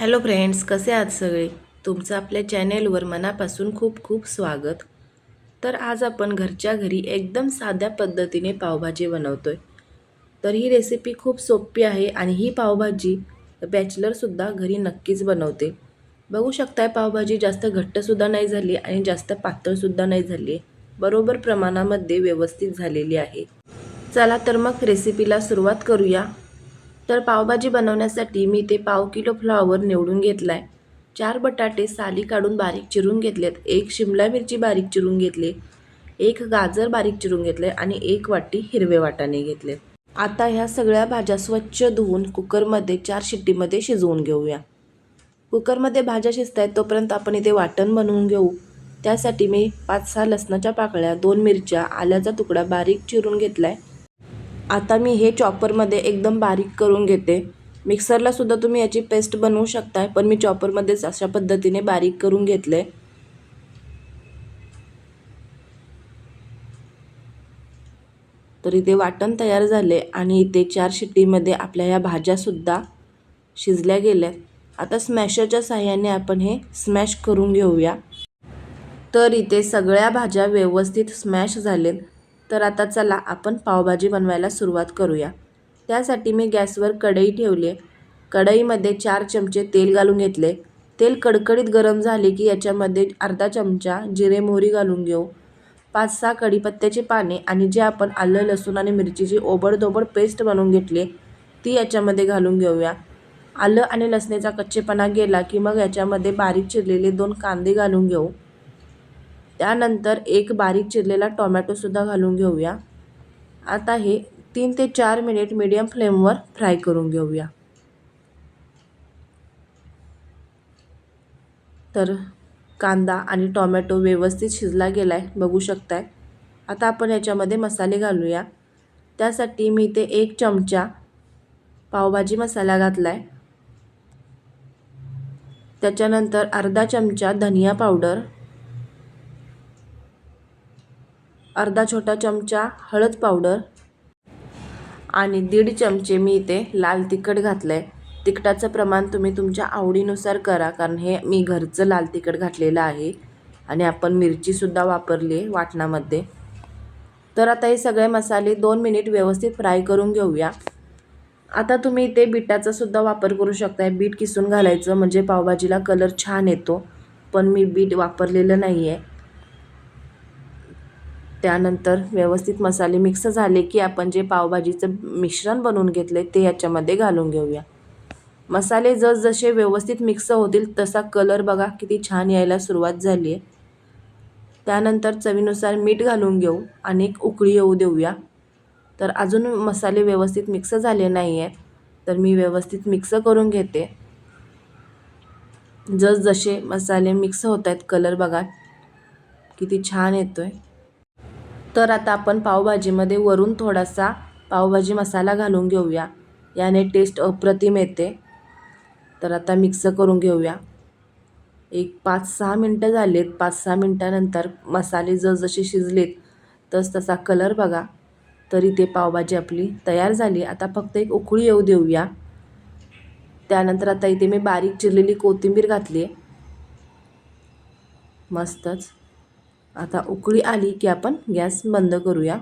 Hello friends कसे आहात सगळे? तुमचं आपल्या चॅनेलवर मनापासून खूप खूप स्वागत. तर आज आपण घरच्या घरी एकदम साध्या पद्धतीने पावभाजी बनवतो आहे तर ही रेसिपी खूप सोपी आहे आणि ही पावभाजी बॅचलरसुद्धा घरी नक्कीच बनवते. बघू शकताय पावभाजी जास्त घट्टसुद्धा नाही झाली आणि जास्त पातळसुद्धा नाही झाली. बरोबर प्रमाणामध्ये व्यवस्थित झालेली आहे. चला तर मग रेसिपीला सुरुवात करूया. तर पावभाजी बनवण्यासाठी मी ते पाव किलो फ्लॉवर निवडून घेतला आहे चार बटाटे साली काढून बारीक चिरून घेतलेत. एक शिमला मिरची बारीक चिरून घेतली. एक गाजर बारीक चिरून घेतले आणि एक वाटी हिरवे वाटाणे घेतले. आता ह्या सगळ्या भाज्या स्वच्छ धुवून कुकरमध्ये चार शिट्टीमध्ये शिजवून घेऊया. कुकरमध्ये भाज्या शिजत आहेत तोपर्यंत आपण इथे वाटण बनवून घेऊ. त्यासाठी मी पाच सहा लसणाच्या पाकळ्या दोन मिरच्या आल्याचा तुकडा बारीक चिरून घेतला आहे आता मी हे चॉपरमध्ये एकदम बारीक करून घेते. मिक्सरला सुद्धा तुम्ही याची पेस्ट बनवू शकताय पण मी चॉपरमध्येच अशा पद्धतीने बारीक करून घेतले. तर इथे वाटण तयार झाले आणि इथे चार शिट्टीमध्ये आपल्या या भाज्यासुद्धा शिजल्या गेल्या. आता स्मॅशरच्या साह्याने आपण हे स्मॅश करून घेऊया. तर इथे सगळ्या भाज्या व्यवस्थित स्मॅश झालेत. तर आता चला आपण पावभाजी बनवायला सुरुवात करूया. त्यासाठी मी गॅसवर कढई ठेवली कढईमध्ये चार चमचे तेल घालून घेतले. तेल कडकडीत गरम झाले की याच्यामध्ये अर्धा चमचा जिरे मोहरी घालून घेऊ. पाच सहा कढीपत्त्याची पाने आणि जे आपण आलं लसूण आणि मिरचीची ओबडधोबड पेस्ट बनवून घेतली ती याच्यामध्ये घालून घेऊया. आलं आणि लसणीचा कच्चेपणा गेला की मग याच्यामध्ये बारीक चिरलेले दोन कांदे घालून घेऊ. त्यानंतर एक बारीक चिरलेला टोमॅटोसुद्धा घालून घेऊया. आता हे तीन ते चार मिनिट मीडियम फ्लेमवर फ्राय करून घेऊया. तर कांदा आणि टोमॅटो व्यवस्थित शिजला गेला आहे बघू शकताय. आता आपण याच्यामध्ये मसाले घालूया. त्यासाठी मी इथे एक चमचा पावभाजी मसाला घातला आहे त्याच्यानंतर अर्धा चमचा धनिया पावडर. अर्धा छोटा चमचा हळद पावडर आणि दीड चमचे मी इथे लाल तिखट घातलं आहे तिखटाचं प्रमाण तुम्ही तुमच्या आवडीनुसार करा कारण हे मी घरचं लाल तिखट घातलेलं आहे आणि आपण मिरचीसुद्धा वापरली आहे वाटणामध्ये. तर आता हे सगळे मसाले दोन मिनिट व्यवस्थित फ्राय करून घेऊया. आता तुम्ही इथे बिटाचा सुद्धा वापर करू शकताय. बीट किसून घालायचं म्हणजे पावभाजीला कलर छान येतो पण मी बीट वापरलेलं नाही आहे त्यानंतर व्यवस्थित मसाले मिक्स झाले की आपण जे पावभाजीचं मिश्रण बनवून घेतले ते याच्यामध्ये घालून घेऊया. मसाले जसजसे व्यवस्थित मिक्स होतील तसा कलर बघा किती छान यायला सुरुवात झाली आहे त्यानंतर चवीनुसार मीठ घालून घेऊ आणि एक उकळी येऊ देऊया. तर अजून मसाले व्यवस्थित मिक्स झाले नाही आहेत तर मी व्यवस्थित मिक्स करून घेते. जसजसे मसाले मिक्स होत आहेत कलर बघा किती छान येतो आहे तर आता आपण पावभाजीमध्ये वरून थोडासा पावभाजी मसाला घालून घेऊया. याने टेस्ट अप्रतिम येते. तर आता मिक्स करून घेऊया. एक पाच सहा मिनटं झालेत. पाच सहा मिनटानंतर मसाले जसजसे शिजलेत तस तसा कलर बघा. तरी ते पावभाजी आपली तयार झाली. आता फक्त एक उकळी येऊ देऊया. त्यानंतर आता इथे मी बारीक चिरलेली कोथिंबीर घातली आहे मस्तच. आता उकळी आली की आपण गॅस बंद करूया.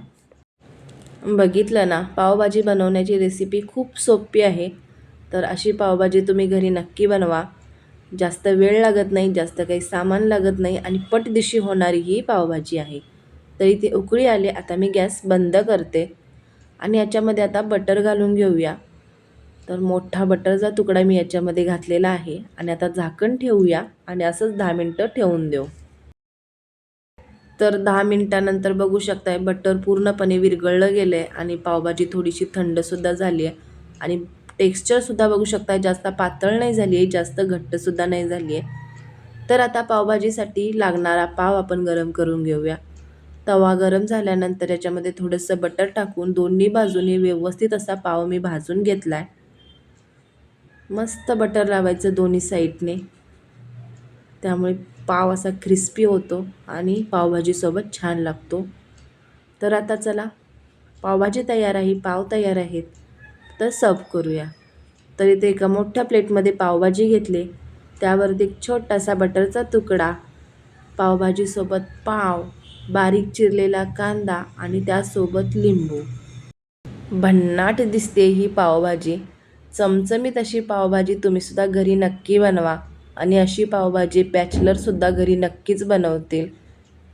बघितलं ना पावभाजी बनवण्याची रेसिपी खूप सोपी आहे. तर अशी पावभाजी तुम्ही घरी नक्की बनवा. जास्त वेळ लागत नाही जास्त काही सामान लागत नाही आणि पटदिशी होणारी ही पावभाजी आहे. तरी ती उकळी आली आता मी गॅस बंद करते. आणि याच्यामध्ये आता बटर घालून घेऊया. तर मोठा बटरचा तुकडा मी याच्यामध्ये घातलेला आहे. आणि आता झाकण ठेवूया आणि असंच दहा मिनटं ठेवून देऊ. तर दहा मिनटानंतर बघू शकताय बटर पूर्णपणे विरघळलं गेलं आहे आणि पावभाजी थोडीशी थंडसुद्धा झाली आहे. आणि टेक्स्चरसुद्धा बघू शकताय जास्त पातळ नाही झाली आहे जास्त घट्टसुद्धा नाही झाली आहे. तर आता पावभाजीसाठी लागणारा पाव आपण गरम करून घेऊया. तवा गरम झाल्यानंतर याच्यामध्ये थोडंसं बटर टाकून दोन्ही बाजूने व्यवस्थित असा पाव मी भाजून घेतला आहे मस्त बटर लावायचं दोन्ही साईडने. त्यामुळे पाव असा क्रिस्पी होतो आणि पावभाजीसोबत छान लागतो. तर आता चला पावभाजी तयार आहे पाव तयार आहेत तर सर्व करूया. तर इथे एका मोठ्या प्लेटमध्ये पावभाजी घेतली. त्यावरती एक छोटासा बटरचा तुकडा पावभाजीसोबत पाव बारीक चिरलेला कांदा आणि त्यासोबत लिंबू. भन्नाट दिसते ही पावभाजी. चमचमीत अशी पावभाजी तुम्हीसुद्धा घरी नक्की बनवा. आणि अशी पावभाजी बॅचलरसुद्धा घरी नक्कीच बनवतील.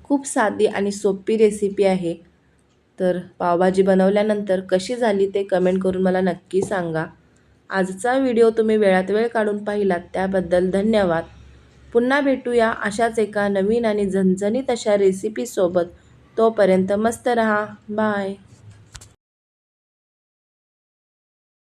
खूप साधी आणि सोपी रेसिपी आहे. तर पावभाजी बनवल्यानंतर कशी झाली ते कमेंट करून मला नक्की सांगा. आजचा व्हिडिओ तुम्ही वेळात वेळ काढून पाहिलात त्याबद्दल धन्यवाद. पुन्हा भेटूया अशाच एका नवीन आणि झणझणीत अशा रेसिपीसोबत तोपर्यंत मस्त रहा. बाय